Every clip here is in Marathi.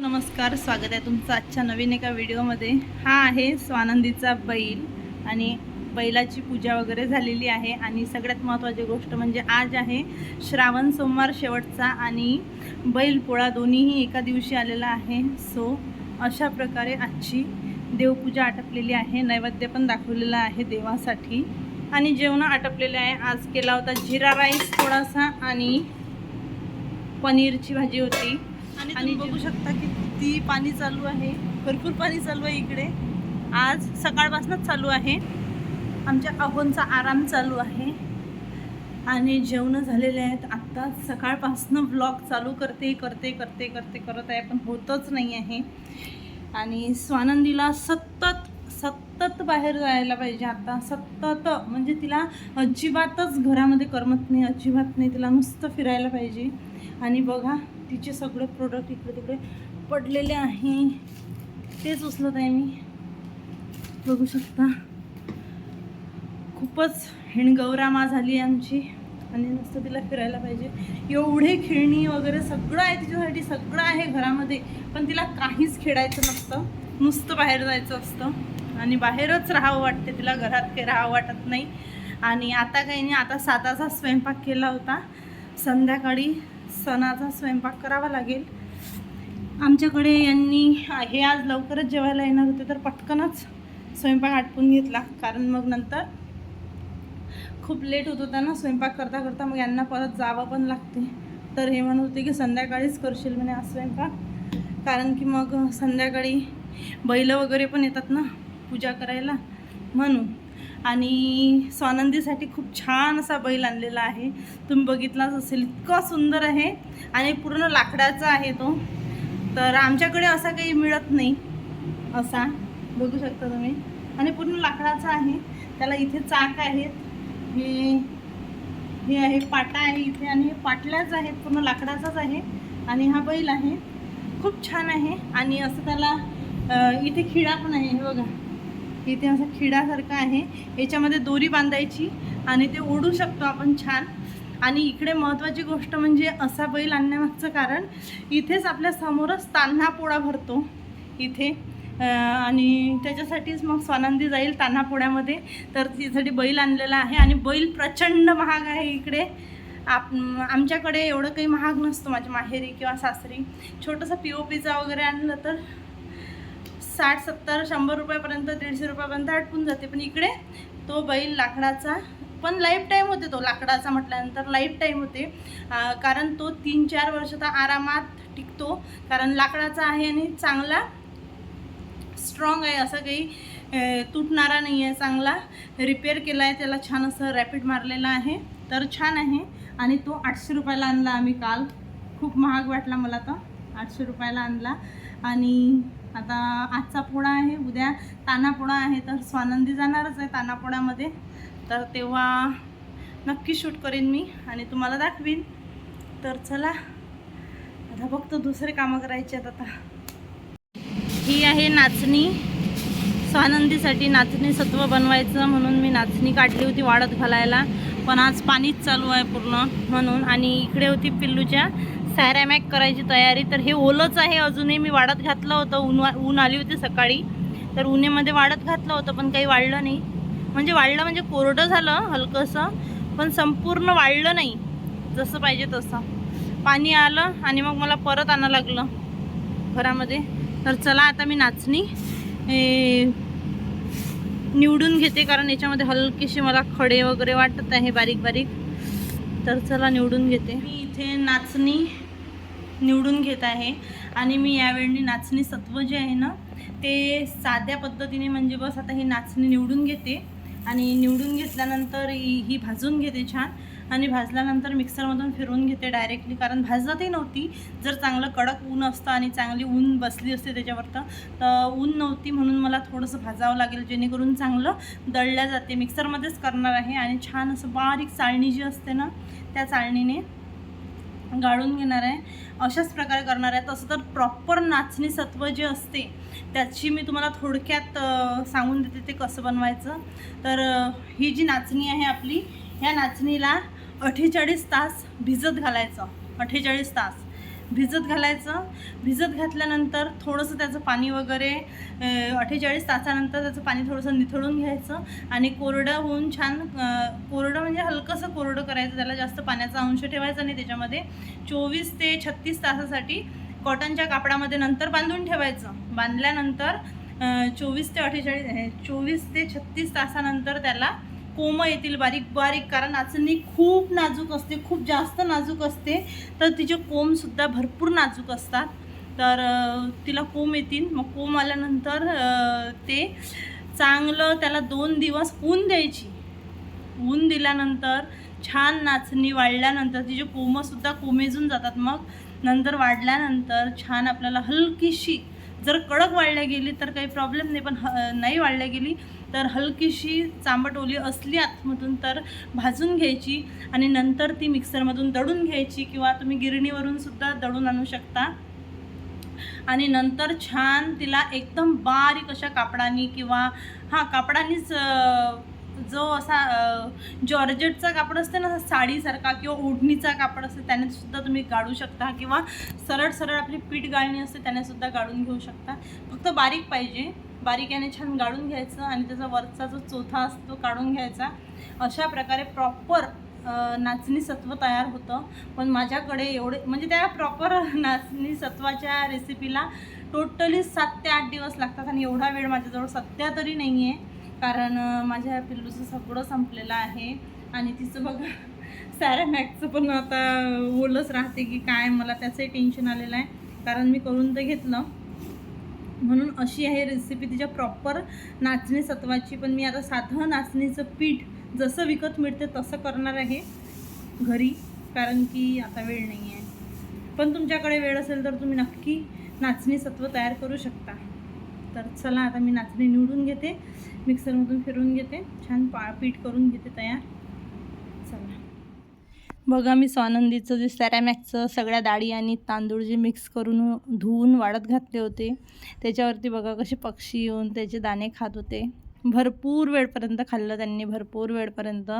नमस्कार स्वागत आहे तुमचं आजच्या नवीन एका व्हिडिओमध्ये. हा आहे स्वानंदीचा बैल आणि बैलाची पूजा वगैरे झालेली आहे. आणि सगळ्यात महत्त्वाची गोष्ट म्हणजे आज आहे श्रावण सोमवार शेवटचा आणि बैल पोळा दोन्हीही एका दिवशी आलेला आहे. सो अशा प्रकारे आजची देवपूजा आटपलेली आहे. नैवेद्य पण दाखवलेला आहे देवासाठी. आणि जेवण आटपलेले आहे. आज केला होता जिरा राईस थोडासा आणि पनीरची भाजी होती. आणि बघू शकता की किती पाणी चालू आहे. भरपूर पाणी चालू आहे इकडे. आज सकाळपासूनच चालू आहे. आमच्या अहोंचा आराम चालू आहे. आणि जेवण झालेले आहेत. आत्ता सकाळपासून ब्लॉग चालू करते करते करते करते करत आहे. पण होतच नाही आहे. आणि स्वानंदीला सतत सतत बाहेर जायला पाहिजे आता. सतत म्हणजे तिला अजिबातच घरामध्ये करमत नाही अजिबात नाही. तिला नुसतं फिरायला पाहिजे. आणि बघा तिचे सगळे प्रोडक्ट इकडे तिकडे पडलेले आहे. तेच उचलत आहे मी. बघू शकता. खूपच हिणगौरामा झाली आहे आमची. आणि नुसतं तिला फिरायला पाहिजे. एवढे खेळणी वगैरे सगळं आहे तिच्यासाठी सगळं आहे घरामध्ये. पण तिला काहीच खेळायचं नसतं. नुसतं बाहेर जायचं असतं. आणि बाहेरच राहावं वाटते. तिला घरात काही राहावं वाटत नाही. आणि आता काही नाही आता साताचा स्वयंपाक केला होता. संध्याकाळी सणाचा स्वयंपाक करावा लागेल. आमच्याकडे यांनी हे आज लवकरच जेवायला येणार होते तर पटकनच स्वयंपाक आटपून घेतला. कारण मग नंतर खूप लेट होत होता ना स्वयंपाक करता करता मग यांना परत जावं पण लागते. तर हे म्हणत होते की संध्याकाळीच करशील म्हणे आज स्वयंपाक. कारण की मग संध्याकाळी बैल वगैरे पण येतात ना पूजा करायला. म्हणून आणि स्वानंदीसाठी खूप छान असा बैल आणलेला आहे. तुम्ही बघितलाच असेल इतका सुंदर आहे आणि पूर्ण लाकडाचा आहे तो. तर आमच्याकडे असा काही मिळत नाही असा. बघू शकता तुम्ही. आणि पूर्ण लाकडाचा आहे. त्याला इथे चाक आहेत. हे हे आहे पाटा आहे इथे आणि हे पाटल्याच आहेत. पूर्ण लाकडाचाच आहे आणि हा बैल आहे. खूप छान आहे आणि असं त्याला इथे खिळा पण आहे हे बघा. इथे असं खिडासारखं आहे. याच्यामध्ये दोरी बांधायची आणि ते ओढू शकतो आपण छान. आणि इकडे महत्त्वाची गोष्ट म्हणजे असा बैल आणण्यामागचं कारण इथेच आपल्या समोरच तान्हा पोळा भरतो. इथे. आणि त्याच्यासाठीच मग स्वानंदी जाईल तान्हा पोळ्यामध्ये. तर तिच्यासाठी बैल आणलेला आहे आणि बैल प्रचंड महाग आहे इकडे. आप आमच्याकडे एवढं काही महाग नसतं माझ्या माहेरी किंवा सासरी. छोटंसं पी ओ पीचा वगैरे आणलं तर साठ सत्तर शंभर रुपयापर्यंत दीडशे रुपयापर्यंत आटपून जाते. पण इकडे तो बैल लाकडाचा पण लाईफ टाईम होते तो लाकडाचा म्हटल्यानंतर लाईफ टाईम होते. कारण तो तीन चार वर्ष तर आरामात टिकतो. कारण लाकडाचा आहे आणि चांगला स्ट्रॉंग आहे असं काही तुटणारा नाही आहे. चांगला रिपेअर केला आहे त्याला छान असं रॅपिड मारलेलं आहे. तर छान आहे. आणि तो आठशे रुपयाला आणला आम्ही काल. खूप महाग वाटला मला तर आठशे रुपयाला आणला. आणि आता आजचा पोळा आहे उद्या तानापोळा आहे तर स्वानंदी जाणारच आहे तानापोळामध्ये तर तेव्हा नक्की शूट करेन मी आणि तुम्हाला दाखवीन. तर चला आता फक्त दुसरे कामं करायचे आहेत आता. ही आहे नाचणी. स्वानंदीसाठी नाचणी सत्व बनवायचं म्हणून मी नाचणी काढली होती वाढत घालायला. पण आज पाणीच चालू आहे पूर्ण म्हणून आणि इकडे होती पिल्लूच्या. सॅरामॅक करायची तयारी तर हे ओलंच आहे. अजूनही मी वाढत घातलं होतं. ऊन ऊन आली होती सकाळी. तर उन्हेमध्ये वाढत घातलं होतं पण काही वाढलं नाही. म्हणजे वाढलं म्हणजे कोरडं झालं हलकंसं पण संपूर्ण वाढलं नाही. जसं पाहिजे तसं. पाणी आलं आणि मग मला परत आणावं लागलं घरामध्ये. तर चला आता मी नाचणी निवडून घेते कारण याच्यामध्ये हलकीशी मला खडे वगैरे वाटत आहे बारीक बारीक तर चला निवडून घेते. मी इथे नाचणी निवडून घेत आहे. आणि मी यावेळी नाचणी सत्व जे आहे ना ते साध्या पद्धतीने म्हणजे बस आता ही नाचणी निवडून घेते. आणि निवडून घेतल्यानंतर ही भाजून घेते छान. आणि भाजल्यानंतर मिक्सरमधून फिरवून घेते डायरेक्टली कारण भाजतही नव्हती. जर चांगलं कडक ऊन असतं आणि चांगली ऊन बसली असते त्याच्यावर तर ऊन नव्हती म्हणून मला थोडंसं भाजावं लागेल जेणेकरून चांगलं दळल्या जाते. मिक्सरमध्येच करणार आहे आणि छान असं बारीक चाळणी जी असते ना त्या चाळणीने गाळून घेणार आहे अशाच प्रकारे करणार आहे. तसं तर प्रॉपर नाचणी सत्व जे असते त्याची मी तुम्हाला थोडक्यात सांगून देते ते कसं बनवायचं. तर ही जी नाचणी आहे आपली ह्या नाचणीला अठ्ठेचाळीस तास भिजत घालायचं. अठ्ठेचाळीस तास. भिजत घालायचं. भिजत घातल्यानंतर थोडंसं त्याचं पाणी वगैरे अठ्ठेचाळीस तासानंतर त्याचं पाणी थोडंसं निथळून घ्यायचं आणि कोरडं होऊन छान कोरडं म्हणजे हलकंसं कोरडं करायचं. त्याला जास्त पाण्याचा अंश ठेवायचा नाही त्याच्यामध्ये. चोवीस ते छत्तीस तासासाठी कॉटनच्या कापडामध्ये नंतर बांधून ठेवायचं. बांधल्यानंतर चोवीस ते अठ्ठेचाळीस चोवीस ते छत्तीस तासानंतर त्याला कोमं येतील बारीक बारीक कारण नाचणी खूप नाजूक असते खूप जास्त नाजूक असते. तर तिचे कोंबसुद्धा भरपूर नाजूक असतात. तर तिला कोंब येतील. मग कोंब आल्यानंतर ते चांगलं त्याला दोन दिवस ऊन द्यायची. ऊन दिल्यानंतर छान नाचणी वाढल्यानंतर तिचे कोमंसुद्धा कोमेजून जातात. मग नंतर वाढल्यानंतर छान आपल्याला हलकीशी जर कडक वाढल्या गेली तर काही प्रॉब्लेम नाही पण ह नाही वाढल्या गेली तर हलकीशी चांबट ओली असली आतमधून तर भाजून घ्यायची आणि नंतर ती मिक्सरमधून दळून घ्यायची किंवा तुम्ही गिरणीवरून सुद्धा दळून आणू शकता. आणि नंतर छान तिला एकदम बारीक अशा कापडानी किंवा हां कापडानीच जो असा जॉर्जेटचा कापड असते ना साडीसारखा किंवा ओढणीचा कापड असते त्याने सुद्धा तुम्ही गाळू शकता किंवा सरळ सरळ आपली पीठ गाळणी असते त्याने सुद्धा गाळून घेऊ शकता. फक्त बारीक पाहिजे. बारीक्याने छान गाळून घ्यायचं आणि त्याचा वरचा जो चोथा असतो काढून घ्यायचा. अशा प्रकारे प्रॉपर नाचणी सत्व तयार होतं. पण माझ्याकडे एवढे म्हणजे त्या प्रॉपर नाचणी सत्वाच्या रेसिपीला टोटली सात ते आठ दिवस लागतात आणि एवढा वेळ माझ्याजवळ सध्या तरी नाही आहे कारण माझ्या पिल्लूचं सगळं संपलेलं आहे. आणि तिचं बघा सॅरामॅकचं पण आता ओलंच राहते की काय मला त्याचंही टेन्शन आलेलं आहे. कारण मी करून तर घेतलं. म्हणून अशी आहे रेसिपी तिच्या प्रॉपर नाचणी सत्वाची. पण मी आता साधं नाचणीचं पीठ जसं विकत मिळते तसं करणार आहे घरी कारण की आता वेळ नाही आहे पण तुमच्याकडे वेळ असेल तर तुम्ही नक्की नाचणी सत्व तयार करू शकता. तर चला आता मी नाचणी निवडून घेते मिक्सरमधून फिरवून घेते छान पा पीठ करून घेते तयार. बघा मी स्वानंदीचं जे सॅरॅमॅक्सचं सगळ्या डाळी आणि तांदूळ जे मिक्स करून धुवून वाळत घातले होते त्याच्यावरती बघा कसे पक्षी येऊन त्याचे दाणे खात होते. भरपूर वेळपर्यंत खाल्लं त्यांनी भरपूर वेळपर्यंत.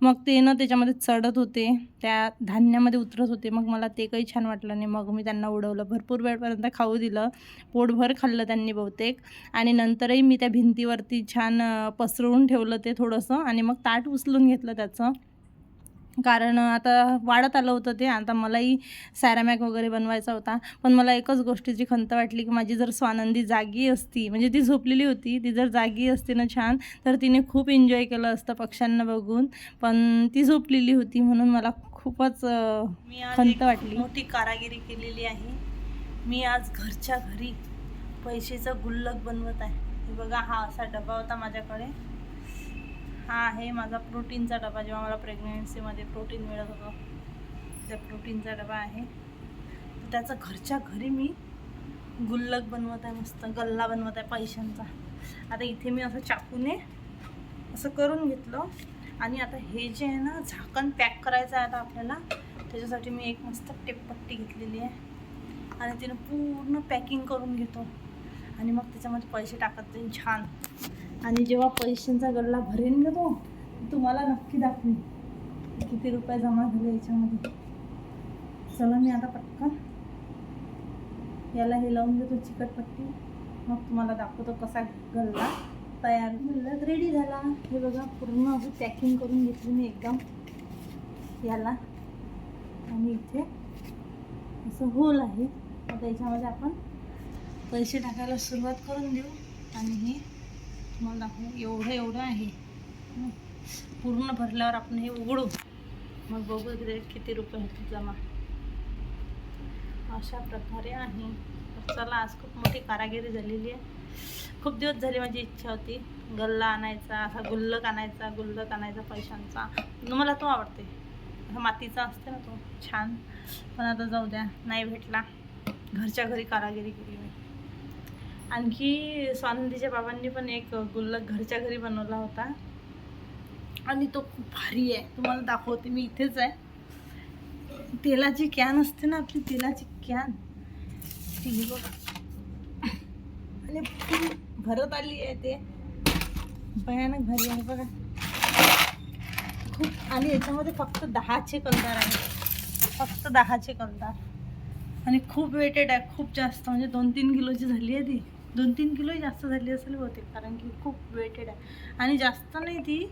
मग ते ना त्याच्यामध्ये चढत होते त्या धान्यामध्ये उतरत होते. मग मला ते काही छान वाटलं नाही. मग मी त्यांना उडवलं. भरपूर वेळपर्यंत खाऊ दिलं. पोटभर खाल्लं त्यांनी बहुतेक. आणि नंतरही मी त्या भिंतीवरती छान पसरवून ठेवलं ते थोडंसं. आणि मग ताट उचलून घेतलं त्याचं. कारण आता वाढत आलं होतं ते. आता मलाही सॅरामॅक वगैरे बनवायचा होता. पण मला एकच गोष्टीची खंत वाटली की माझी जर स्वानंदी जागी असती म्हणजे ती झोपलेली होती ती जर जागी असती ना छान तर तिने खूप एन्जॉय केलं असतं पक्ष्यांना बघून. पण ती झोपलेली होती म्हणून मला खूपच खंत वाटली. मोठी कारागिरी केलेली आहे. मी आज घरच्या घरी पैशाचा गुल्लक बनवत आहे. बघा हा असा डबा होता माझ्याकडे. हा आहे माझा प्रोटीनचा डबा जेव्हा मला प्रेग्नन्सीमध्ये प्रोटीन मिळत होतं त्या प्रोटीनचा डबा आहे. तर घरच्या घरी मी गुल्लक बनवत आहे मस्त गल्ला बनवत आहे पैशांचा. आता इथे मी असं चाकूने असं करून घेतलं. आणि आता हे जे आहे ना झाकण पॅक करायचं आहे आता आपल्याला त्याच्यासाठी मी एक मस्त टेपपट्टी घेतलेली आहे. आणि तिने पूर्ण पॅकिंग करून घेतो. आणि मग त्याच्यामध्ये पैसे टाकत जाईन छान. आणि जेव्हा पैशांचा गल्ला भरेन ना तो तुम्हाला नक्की दाखवेन. किती रुपये जमा झाले याच्यामध्ये. चला मी आता पटकन. याला हे लावून देतो चिकटपट्टी. मग तुम्हाला दाखवतो कसा गल्ला तयार गल्ला रेडी झाला. हे बघा पूर्ण असं पॅकिंग करून घेतली मी एकदम. याला. आणि इथे असं होल आहे. आता याच्यामध्ये आपण पैसे टाकायला सुरुवात करून देऊ. आणि हे तुम्हाला दाखवू? एवढं एवढं आहे. पूर्ण भरल्यावर आपण हे उघडू. मग बघू इकडे किती रुपये होते जमा. अशा प्रकारे आहे. चला आज खूप मोठी कारागिरी झालेली आहे. खूप दिवस झाले माझी इच्छा होती. गल्ला आणायचा असा गुल्लक आणायचा गुल्लक आणायचा पैशांचा. मला तो आवडते. असा मातीचा असते ना तो छान. पण आता जाऊ द्या नाही भेटला. घरच्या घरी कारागिरी केली आणखी स्वानंदीच्या बाबांनी पण एक गुल्लक घरच्या घरी बनवला होता. आणि तो खूप भारी आहे. तुम्हाला दाखवते मी इथेच आहे. तेलाची कॅन असते ना आपली तेलाची कॅन. ती बघा. आणि भरत आली आहे ते. भयानक भारी आहे बघा. खूप आणि याच्यामध्ये फक्त दहाचे कलदार आहे फक्त दहाचे कलदार आणि खूप वेटेड आहे खूप जास्त. म्हणजे दोन तीन किलोची झाली आहे ती. दोन तीन किलो जास्त झाली असेल बहुतेक कारण की खूप वेटेड आहे. आणि जास्त नाही ती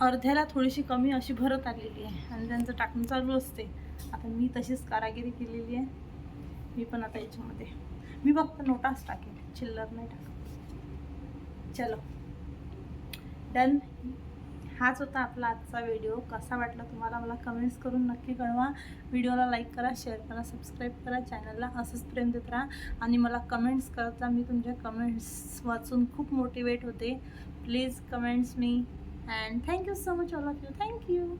अर्ध्याला थोडीशी कमी अशी भरत आलेली आहे. आणि त्यांचं टाकणं चालू असते. आता मी तशीच कारागिरी केलेली आहे. मी पण आता याच्यामध्ये मी फक्त नोटाच टाकेन. चिल्लर नाही टाकत. चलो. डन हाच होता आपला आजचा व्हिडिओ कसा वाटला तुम्हाला मला कमेंट्स करून नक्की कळवा. व्हिडिओला लाईक करा शेअर करा सबस्क्राईब करा चॅनलला असंच प्रेम देत राहा. आणि मला कमेंट्स करत राहा. मी तुमच्या कमेंट्स वाचून खूप मोटिवेट होते. Please comments me and thank you so much all of you thank you